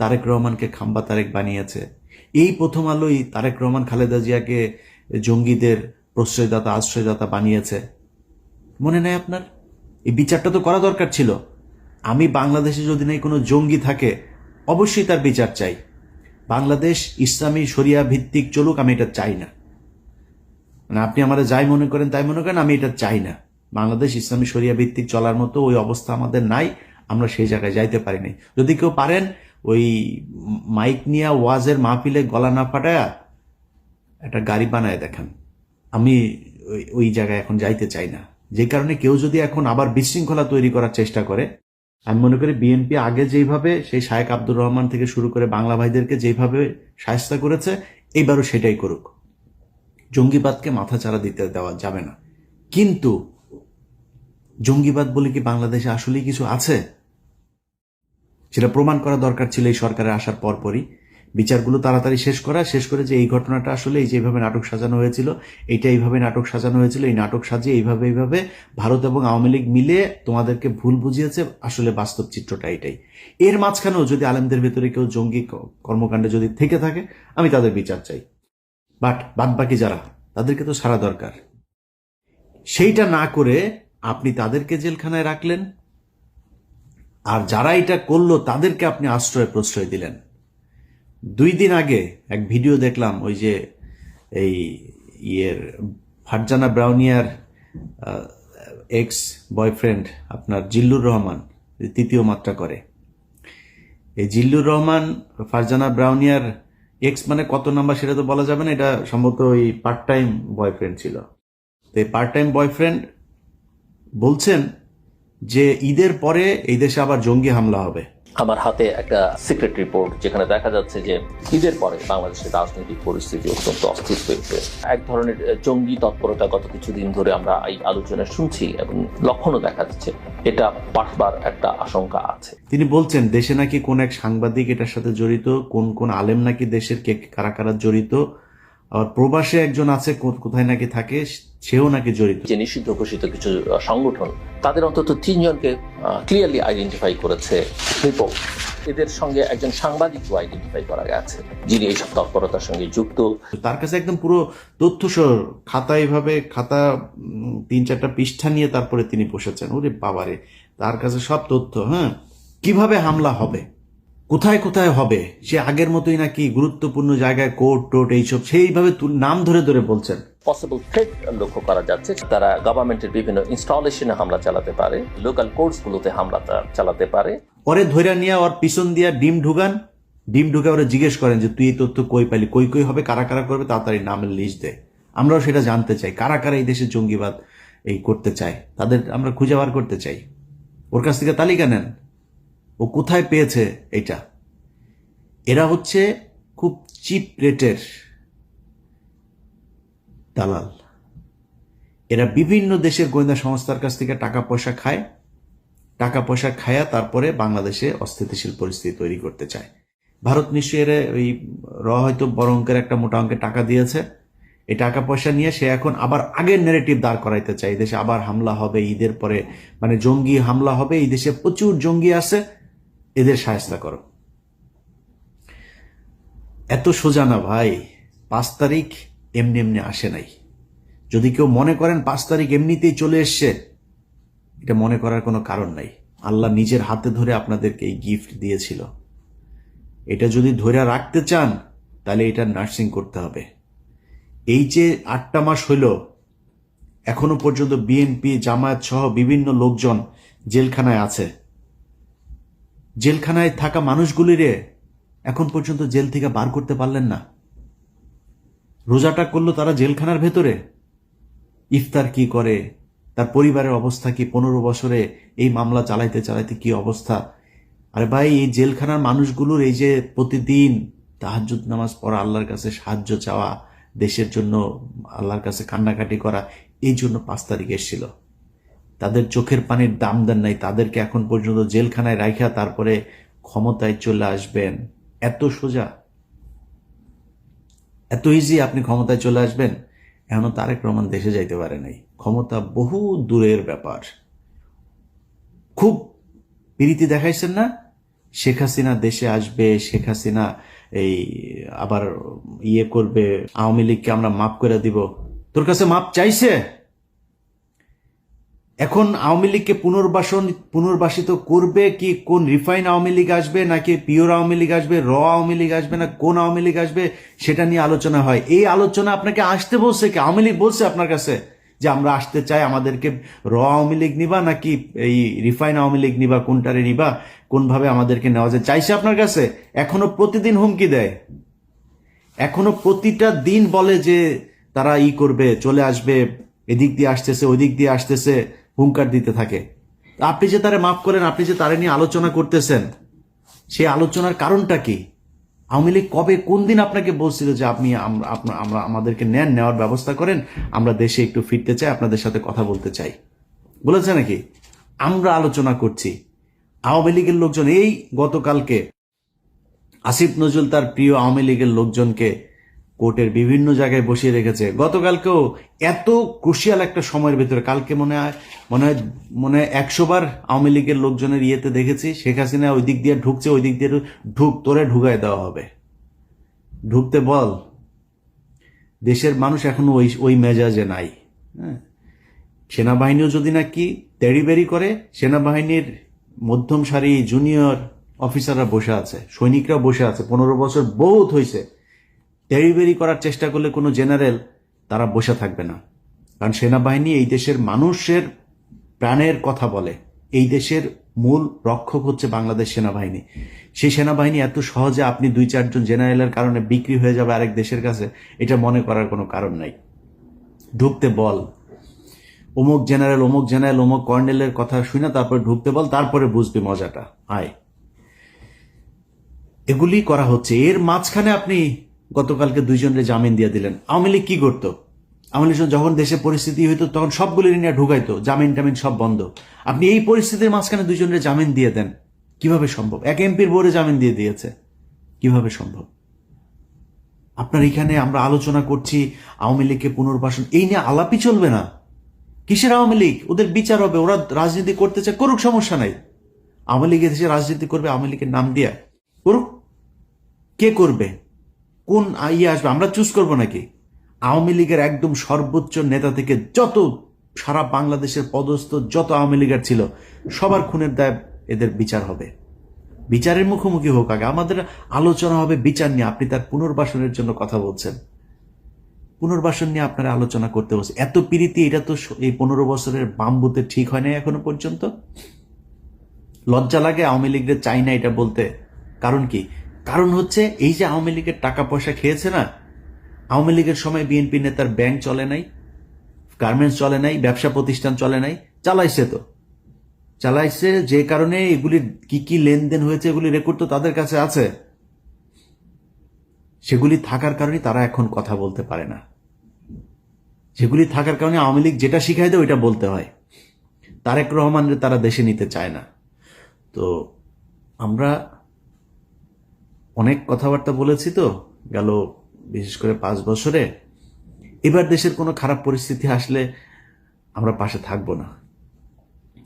তারেক রহমানকে খাম্বা তারেক বানিয়েছে। এই প্রথম আলোই তারেক রহমান, খালেদা জিয়াকে জঙ্গিদের প্রশ্রয়দাতা, আশ্রয়দাতা বানিয়েছে। মনে নেয় আপনার? এই বিচারটা তো করা দরকার ছিল। আমি বাংলাদেশে যদি নাই কোনো জঙ্গি থাকে, অবশ্যই তার বিচার চাই। বাংলাদেশ ইসলামী শরিয়া ভিত্তিক চলুক, আমি এটা চাই না। মানে আপনি আমাদের যাই মনে করেন, তাই মনে করেন, আমি এটা চাই না। বাংলাদেশ ইসলামী শরিয়া ভিত্তিক চলার মতো ওই অবস্থা আমাদের নাই, আমরা সেই জায়গায় যাইতে পারিনি যদি কেউ পারেন ওই মাইক নিয়ে ওয়াজের মাহফিলে গলা না ফাটায়া একটা গাড়ি বানায় দেখেন। আমি ওই- জায়গায় এখন যাইতে চাই না। যে কারণে কেউ যদি এখন আবার বিশৃঙ্খলা তৈরি করার চেষ্টা করে, আমি মনে করি বিএনপি আগে যেইভাবে সেই শায়েক আব্দুর রহমান থেকে শুরু করে বাংলা ভাইদেরকে যেইভাবে সাহস্তা করেছে, এইবারও সেটাই করুক। জঙ্গিবাদকে মাথাচাড়া দিতে দেওয়া যাবে না। কিন্তু জঙ্গিবাদ বলে কি বাংলাদেশে আসলেই কিছু আছে? সেটা প্রমাণ করা দরকার ছিল এই সরকারের আসার পরপরই। বিচারগুলো তাড়াতাড়ি শেষ করা, শেষ করে যে এই ঘটনাটা আসলে এই যেভাবে নাটক সাজানো হয়েছিল, এইটা এইভাবে নাটক সাজানো হয়েছিল, এই নাটক সাজিয়ে এইভাবে এইভাবে ভারত এবং আওয়ামী লীগ মিলে তোমাদেরকে ভুল বুঝিয়েছে, আসলে বাস্তব চিত্রটা এটাই। এর মাঝখানেও যদি আলেমদের ভেতরে কেউ জঙ্গি কর্মকাণ্ডে যদি থেকে থাকে, আমি তাদের বিচার চাই। বাট বাদ বাকি যারা, তাদেরকে তো সারা দরকার। সেইটা না করে আপনি তাদেরকে জেলখানায় রাখলেন আর যারা এটা করল, তাদেরকে আপনি আশ্রয় প্রশ্রয় দিলেন। দুই দিন আগে এক ভিডিও দেখলাম, ওই যে এই ইয়ের ফারজানা ব্রাউনিয়ার এক্স বয়ফ্রেন্ড আপনার জিল্লুর রহমান তৃতীয় মাত্রা করে। এই জিল্লুর রহমান, ফারজানা ব্রাউনিয়ার এক্স মানে কত নাম্বার সেটা তো বলা যাবে না, এটা সম্ভবত ওই পার্ট টাইম বয়ফ্রেন্ড ছিল। তো এই পার্ট টাইম বয়ফ্রেন্ড বলছেন যে ঈদের পরে এই দেশে আবার জঙ্গি হামলা হবে। আমার হাতে একটা সিক্রেট রিপোর্ট যেখানে দেখা যাচ্ছে যে ঈদের পরে বাংলাদেশের রাজনৈতিক পরিস্থিতি অত্যন্ত অস্থির হয়েছে। এক ধরনের জঙ্গি তৎপরতা গত কিছুদিন ধরে আমরা এই আলোচনা শুনছি এবং লক্ষণও দেখা যাচ্ছে। এটা পাঠবার একটা আশঙ্কা আছে। তিনি বলছেন দেশে নাকি কোন এক সাংবাদিক এটার সাথে জড়িত কোন কোন আলেম নাকি দেশের কে কারা কারা জড়িত আর প্রবাসে একজন আছে কোথায় নাকি থাকে সেও নাকি জড়িত। যে নিষিদ্ধ ঘোষিত কিছু সংগঠন তাদের অন্তত তিনজনকে ক্লিয়ারলি আইডেন্টিফাই করেছে রিপোর্ট এদের সঙ্গে একজন সাংবাদিকও আইডেন্টিফাই করা গেছে যিনি এইসব তৎপরতার সঙ্গে যুক্ত। তার কাছে একদম পুরো তথ্য খাতা এইভাবে খাতা তিন চারটা পৃষ্ঠা নিয়ে তারপরে তিনি বসেছেন। ওরে বাবারে তার কাছে সব তথ্য হ্যাঁ? কীভাবে হামলা হবে? কোথায় কোথায় হবে? সে আগের মতোই নাকি গুরুত্বপূর্ণ জায়গায় কোর্ট টোট এইসব সেইভাবে নাম ধরে ধরে বলছেন। পসিবল থ্রেট লক্ষ্য করা যাচ্ছে। তারা গভর্নমেন্টের বিভিন্ন ইনস্টলেশনে হামলা চালাতে পারে। লোকাল কোর্টসগুলোতে হামলা চালাতে পারে। পরে ধৈর্য নিয়ে ওর পিছন দিয়া ডিম ঢুকান। ডিম ঢুকে ওরা জিজ্ঞেস করেন যে তুই এই তথ্য কই পাইলি? কই কই হবে? কারা কারা করবে? তাড়াতাড়ি নামের লিস্ট দে। আমরাও সেটা জানতে চাই। কারা কারা এই দেশে জঙ্গিবাদ এই করতে চায়? তাদের আমরা খুঁজে বার করতে চাই। ওর কাছ থেকে তালিকা নেন। ও কোথায় পেয়েছে এটা? এরা হচ্ছে খুব চিপ রেটের দালাল। এরা বিভিন্ন দেশের গোয়েন্দা সংস্থার কাছ থেকে টাকা পয়সা খায়। টাকা পয়সা খায়া তারপরে বাংলাদেশে অস্থিতিশীল পরিস্থিতি তৈরি করতে চায়। ভারত নিশ্চয়ই এর ওই র হয়তো বড় অঙ্কের একটা মোটা অঙ্কের টাকা দিয়েছে। এই টাকা পয়সা নিয়ে সে এখন আবার আগের নেগেটিভ দাঁড় করাইতে চায়। দেশে আবার হামলা হবে, ঈদের পরে মানে জঙ্গি হামলা হবে, এই দেশে প্রচুর জঙ্গি আছে। এদের সাহায্য করো। এত সোজা না ভাই, পাঁচ তারিখ এমনি এমনি আসে নাই। যদি কেউ মনে করেন পাঁচ তারিখ এমনিতেই চলে এসছে, এটা মনে করার কোনো কারণ নাই। আল্লাহ নিজের হাতে ধরে আপনাদেরকে এই গিফট দিয়েছিল। এটা যদি ধরে রাখতে চান, তাহলে এটা নার্সিং করতে হবে। এই যে আটটা মাস হইল, এখনও পর্যন্ত বিএনপি জামায়াত সহ বিভিন্ন লোকজন জেলখানায় আছে। জেলখানায় থাকা মানুষগুলিরে এখন পর্যন্ত জেল থেকে বার করতে পারলেন না। রোজাটা করল তারা জেলখানার ভেতরে। ইফতার কি করে, তার পরিবারের অবস্থা কি, পনেরো বছরে এই মামলা চালাইতে চালাইতে কি অবস্থা? আরে ভাই, এই জেলখানার মানুষগুলোর এই যে প্রতিদিন তাহাজ্জুদ নামাজ পড়া, আল্লাহর কাছে সাহায্য চাওয়া, দেশের জন্য আল্লাহর কাছে কান্নাকাটি করা, এই জন্য পাঁচ তারিখ এসেছিল। তাদের চোখের পানির দাম দেন নাই, তাদেরকে এখন পর্যন্ত জেলখানায় রাখা তারপরে ক্ষমতায় চলে আসবেন। এত সোজা? এত ইজি আপনি ক্ষমতায় চলে আসবেন? এখনও তারেক রহমান দেশে যাইতে পারে নাই। ক্ষমতা বহু দূরের ব্যাপার। খুব প্রীতি দেখাইছেন না? শেখ হাসিনা দেশে আসবে, শেখ হাসিনা এই আবার ইয়ে করবে, আওয়ামী লীগকে আমরা মাফ করে দিব। তোর কাছে মাপ চাইছে? এখন আওয়ামী লীগকে পুনর্বাসন, পুনর্বাসিত করবে কি, কোন রিফাইন আওয়ামী লীগ আসবে নাকি পিওর আওয়ামী লীগ আসবে, র আওয়ামী লীগ আসবে না, কোন আওয়ামী লীগ আসবে, সেটা নিয়ে আলোচনা হয়। এই আলোচনা আপনাকে আসতে বলছে কি? আওয়ামী লীগ বলছে আপনার কাছে যে আমরা আসতে চাই, আমাদেরকে র আওয়ামী লীগ নিবা নাকি এই রিফাইন আওয়ামী লীগ নিবা, কোনটারে নিবা, কোনভাবে আমাদেরকে নেওয়া যায়? চাইছে আপনার কাছে? এখনও প্রতিদিন হুমকি দেয়। এখনও প্রতিটা দিন বলে যে তারা ই করবে, চলে আসবে, এদিক দিয়ে আসতেছে, ওদিক দিয়ে আসতেছে। হুঙ্কার দিতে থাকে। আপনি যে তারে মাফ করেন, আপনি যে তারে নিয়ে আলোচনা করতেছেন সেই আলোচনার কারণটা কি? আওয়ামী লীগ কবে কোন দিন আপনাকে বলছিল যে আপনি আমরা আমাদেরকে নেন, নেওয়ার ব্যবস্থা করেন, আমরা দেশে একটু ফিরতে চাই, আপনাদের সাথে কথা বলতে চাই। বলেছে নাকি? আমরা আলোচনা করছি। আওয়ামী লীগের লোকজন, এই গতকালকে আসিফ নজরুল তার প্রিয় আওয়ামী লীগের লোকজনকে কোর্টের বিভিন্ন জায়গায় বসিয়ে রেখেছে। গতকালকেও এত ক্রুশিয়াল একটা সময়ের ভিতরে, কালকে মনে হয় মনে হয় মনে হয় একশো বার আওয়ামী লীগের লোকজনের ইয়েতে দেখেছি, শেখ হাসিনা ওই দিক দিয়ে ঢুকছে, ওই দিক দিয়ে ঢুক, তোরে ঢুকায় দেওয়া হবে। ঢুকতে বল। দেশের মানুষ এখনও ওই ওই মেজাজে নাই। হ্যাঁ। সেনাবাহিনীও যদি নাকি তেড়িবেড়ি করে, সেনাবাহিনীর মধ্যম সারি জুনিয়র অফিসাররা বসে আছে সৈনিকরা বসে আছে। পনেরো বছর বহুত হয়েছে তেড়িবেড়ি করার চেষ্টা করলে কোনো জেনারেল তারা বসে থাকবে না। কারণ সেনাবাহিনী এই দেশের মানুষের প্রাণের কথা বলে। এই দেশের মূল রক্ষক হচ্ছে বাংলাদেশ সেনাবাহিনী। সেই সেনাবাহিনী এত সহজে আপনি দুই চারজন জেনারেলের কারণে বিক্রি হয়ে যাবে আরেক দেশের কাছে, এটা মনে করার কোনো কারণ নাই। ঢুকতে বল। অমুক জেনারেল অমুক জেনারেল, অমুক কর্নেলের কথা শুনে তারপরে ঢুকতে বল, তারপরে বুঝবি মজাটা। আয়। এগুলি করা হচ্ছে। এর মাঝখানে আপনি গতকালকে দুইজনের জামিন দিয়ে দিলেন। আওয়ামী লীগ কি করতো? আওয়ামী লীগ যখন দেশে পরিস্থিতি হইতো, তখন সবগুলি নিয়ে ঢুকাইতো, জামিন টামিন সব বন্ধ। আপনি এই পরিস্থিতির মাঝখানে দুইজনের জামিন দিয়ে দেন, কীভাবে সম্ভব? এক এমপির বোর্ডে জামিন দিয়ে দিয়েছে, কীভাবে সম্ভব? আপনার এখানে আমরা আলোচনা করছি আওয়ামী লীগকে পুনর্বাসন, এই নিয়ে আলাপই চলবে না। কিসের আওয়ামী লীগ? ওদের বিচার হবে, ওরা রাজনীতি করতে চায় করুক, সমস্যা নাই। আওয়ামী লীগ দেশে রাজনীতি করবে, আওয়ামী লীগের নাম দিয়ে করুক। কে করবে? কোন ইয়ে আসবে? আমরা চুজ করব নাকি? আওয়ামী লীগের একদম সর্বোচ্চ নেতা থেকে যত সারা বাংলাদেশের পদস্থ, যত আওয়ামী লীগের ছিল, সবার খুনের দায় এদের বিচার হবে। বিচারের মুখোমুখি হোক আগে। আমাদের আলোচনা হবে বিচার নিয়ে। আপনি তার পুনর্বাসনের জন্য কথা বলছেন। পুনর্বাসন নিয়ে আপনারা আলোচনা করতে বসে এত পিরিতি, এটা তো এই পনেরো বছরের বাম্বুতে ঠিক হয় নাই এখনও পর্যন্ত? লজ্জা লাগে আওয়ামী লীগের চাই না এটা বলতে। কারণ কি? কারণ হচ্ছে এই যে আওয়ামী লীগের টাকা পয়সা খেয়েছে না, আওয়ামী লীগের সময় বিএনপি নেতার ব্যাংক চলে নাই গার্মেন্টস চলে নাই, ব্যবসা প্রতিষ্ঠান চলে নাই, চালাইছে তো। চালাইছে যে কারণে এগুলি কি কি লেনদেন হয়েছে এগুলি রেকর্ড তো তাদের কাছে আছে। সেগুলি থাকার কারণে তারা এখন কথা বলতে পারে না। সেগুলি থাকার কারণে আওয়ামী লীগ যেটা শিখাই দেয় ওইটা বলতে হয়। তারেক রহমানের তারা দেশে নিতে চায় না। তো আমরা অনেক কথাবার্তা বলেছি তো, গেল বিশেষ করে পাঁচ বছরে। এবার দেশের কোনো খারাপ পরিস্থিতি আসলে আমরা পাশে থাকব না।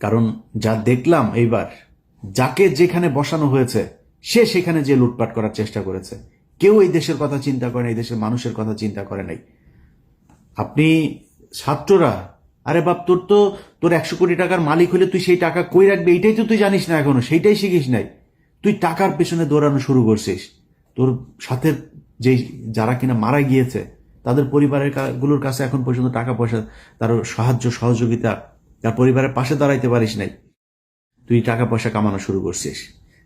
কারণ যা দেখলাম এইবার, যাকে যেখানে বসানো হয়েছে, সে সেখানে যে লুটপাট করার চেষ্টা করেছে। কেউ এই দেশের কথা চিন্তা করে এই দেশের মানুষের কথা চিন্তা করে নাই। আপনি ছাত্ররা, আরে বাপ, তোর তো, তোর একশো কোটি টাকার মালিক হলে তুই সেই টাকা কই রাখবি? এইটাই তো তুই জানিস না এখনও, সেইটাই শিখিস নাই। তুই টাকার পেছনে দৌড়ানো শুরু করছিস। তোর সাথে যে যারা কিনা মারা গিয়েছে, তাদের পরিবারেরগুলোর কাছে এখন পর্যন্ত টাকা পয়সা, তার সাহায্য, সহযোগিতা, তার পরিবারের পাশে দাঁড়াইতে পারিস নাই। তুই টাকা পয়সা কামানো শুরু করছিস।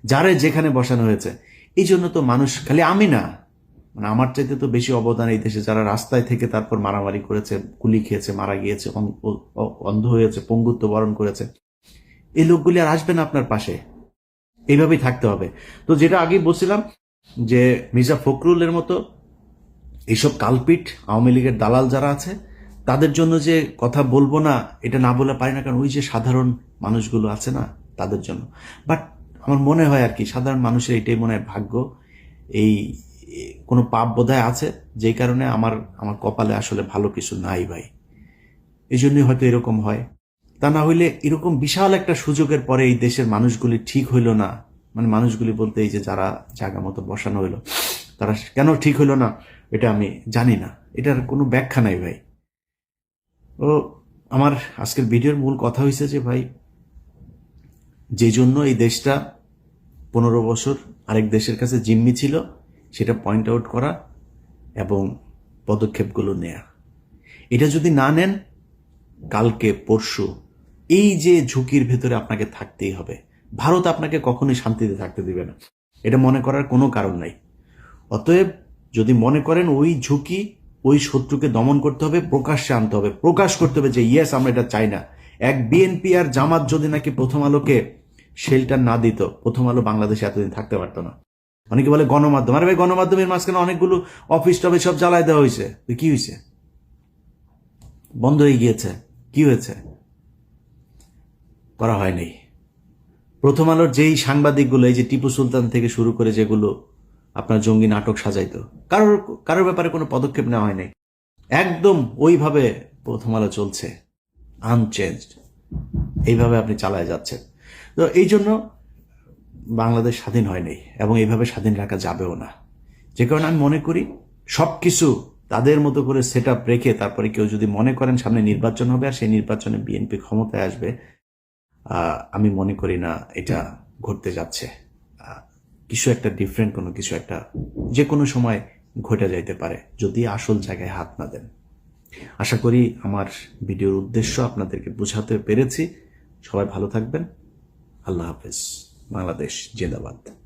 যারে যেখানে বসানো হয়েছে, এই জন্য তো মানুষ খালি আমি না। মানে আমার চাইতে তো বেশি অবদান এই দেশে। যারা রাস্তায় থেকে তারপর মারামারি করেছে, গুলি খেয়েছে, মারা গিয়েছে অন্ধ হয়েছে, পঙ্গুত্ব বরণ করেছে, এই লোকগুলি আর আসবে না আপনার পাশে। এইভাবেই থাকতে হবে। তো যেটা আগেই বলছিলাম যে মির্জা ফখরুলের মতো এইসব কালপিট আওয়ামী লীগের দালাল যারা আছে, তাদের জন্য যে কথা বলব না, এটা না বলে পারি না, কারণ ওই যে সাধারণ মানুষগুলো আছে না, তাদের জন্য। বাট আমার মনে হয় আর কি, সাধারণ মানুষের এটাই মনে হয় ভাগ্য। এই কোনো পাপ বোধহয় আছে, যেই কারণে আমার আমার কপালে আসলে ভালো কিছু নাই ভাই। এই জন্যই হয়তো এরকম হয়। তা না হইলে এরকম বিশাল একটা সুযোগের পরে এই দেশের মানুষগুলি ঠিক হইল না। মানে মানুষগুলি বলতে এই যে যারা জায়গা মতো বসানো হলো তারা কেন ঠিক হলো না, এটা আমি জানি না। এটার কোনো ব্যাখ্যা নাই ভাই। ও আমার আজকের ভিডিওর মূল কথা হয়েছে যে ভাই, যে জন্য এই দেশটা পনেরো বছর আরেক দেশের কাছে জিম্মি ছিল, সেটা পয়েন্ট আউট করা এবং পদক্ষেপগুলো নেয়া। এটা যদি না নেন, কালকে, পরশু এই যে ঝুঁকির ভেতরে আপনাকে থাকতেই হবে, ভারত আপনাকে কখনোই শান্তিতে থাকতে দিবে না। এটা মনে করার কোনো কারণ নাই। অতএব যদি মনে করেন ওই ঝুঁকি ওই শত্রুকে দমন করতে হবে, প্রকাশ্যে আনতে হবে, প্রকাশ করতে হবে যে, ইয়েস, আমরা এটা চাই না। এক বিএনপি আর জামাত যদি নাকি প্রথম আলোকে শেল্টার না দিত, প্রথম আলো বাংলাদেশে এতদিন থাকতে পারতো না। অনেকে বলে গণমাধ্যম। আরে ভাই, গণমাধ্যমের মাঝখানে অনেকগুলো অফিস টফিস সব জ্বালায় দেওয়া হয়েছে। কি হয়েছে? বন্ধ হয়ে গিয়েছে। কি হয়েছে? করা হয়নি। প্রথম আলোর যেই সাংবাদিকগুলো, এই যে টিপু সুলতান থেকে শুরু করে যেগুলো আপনার জঙ্গি নাটক সাজাইত, কারোর কারোর ব্যাপারে কোনো পদক্ষেপ নেওয়া হয়নি। একদম ওইভাবে প্রথম আলো চলছে আনচেঞ্জড এইভাবে আপনি চালায় যাচ্ছেন। তো এই জন্য বাংলাদেশ স্বাধীন হয়নি এবং এইভাবে স্বাধীন রাখা যাবেও না। যে কারণে আমি মনে করি সব কিছু তাদের মতো করে সেট আপ রেখে তারপরে কেউ যদি মনে করেন সামনে নির্বাচন হবে আর সেই নির্বাচনে বিএনপি ক্ষমতায় আসবে আমি মনে করি না এটা ঘটতে যাচ্ছে। কিছু একটা ডিফারেন্ট কোনো কিছু একটা যে কোনো সময় ঘটে যাইতে পারে, যদি আসল জায়গায় হাত না দেন। আশা করি আমার ভিডিওর উদ্দেশ্য আপনাদেরকে বোঝাতে পেরেছি। সবাই ভালো থাকবেন। আল্লাহ হাফেজ। বাংলাদেশ জিন্দাবাদ।